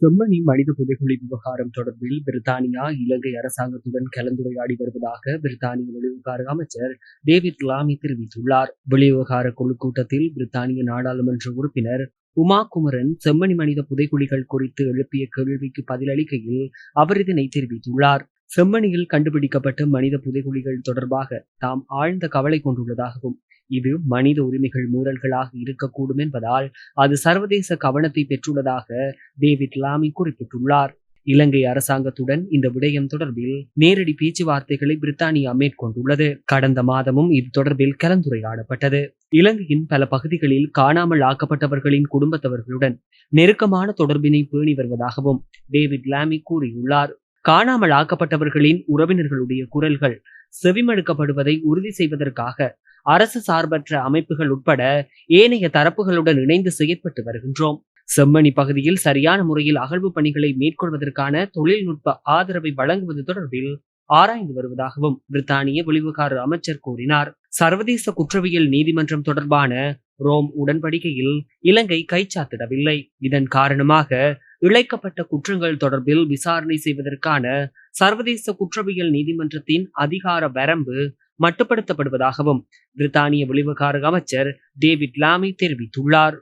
செம்மணி மனித புதைகுழி விவகாரம் தொடர்பில் பிரித்தானியா இலங்கை அரசாங்கத்துடன் கலந்துரையாடி வருவதாக பிரித்தானிய வெளிவிவகார அமைச்சர் டேவிட் லாமி தெரிவித்துள்ளார். வெளிவிவகார குழு கூட்டத்தில் பிரித்தானிய நாடாளுமன்ற உறுப்பினர் உமா குமரன் செம்மணி மனித புதைகுழிகள் குறித்து எழுப்பிய கேள்விக்கு பதிலளிக்கையில் அவர் இதனை தெரிவித்துள்ளார். செம்மணியில் கண்டுபிடிக்கப்பட்ட மனித புதைகுழிகள் தொடர்பாக தாம் ஆழ்ந்த கவலை கொண்டுள்ளதாகவும் இது மனித உரிமைகள் மீறல்களாக இருக்கக்கூடும் என்பதால் அது சர்வதேச கவனத்தை பெற்றுள்ளதாக டேவிட் லாமி குறிப்பிட்டுள்ளார். இலங்கை அரசாங்கத்துடன் இந்த விடயம் தொடர்பில் நேரடி பேச்சுவார்த்தைகளை பிரித்தானியா மேற்கொண்டுள்ளது. கடந்த மாதமும் இது தொடர்பில் கலந்துரையாடப்பட்டது. இலங்கையின் பல பகுதிகளில் காணாமல் ஆக்கப்பட்டவர்களின் குடும்பத்தவர்களுடன் நெருக்கமான தொடர்பினை பேணி வருவதாகவும் டேவிட் லாமி கூறியுள்ளார். காணாமல் ஆக்கப்பட்டவர்களின் உறவினர்களுடைய குரல்கள் செவிமடுக்கப்படுவதை உறுதி செய்வதற்காக அரசு சார்பற்ற அமைப்புகள் உட்பட ஏனைய தரப்புகளுடன் இணைந்து செயற்பட்டு வருகின்றோம். செம்மணி பகுதியில் சரியான முறையில் அகழ்வு பணிகளை மேற்கொள்வதற்கான தொழில்நுட்ப ஆதரவை வழங்குவது தொடர்பில் ஆராய்ந்து வருவதாகவும் பிரித்தானிய வெளிவிவகார அமைச்சர் கூறினார். சர்வதேச குற்றவியல் நீதிமன்றம் தொடர்பான ரோம் உடன்படிக்கையில் இலங்கை கைச்சாத்திடவில்லை. இதன் காரணமாக இழைக்கப்பட்ட குற்றங்கள் தொடர்பில் விசாரணை செய்வதற்கான சர்வதேச குற்றவியல் நீதிமன்றத்தின் அதிகார வரம்பு மட்டுப்படுத்தப்படுவதாகவும் பிரித்தானிய வெளிவிவகார அமைச்சர் டேவிட் லாமி தெரிவித்துள்ளார்.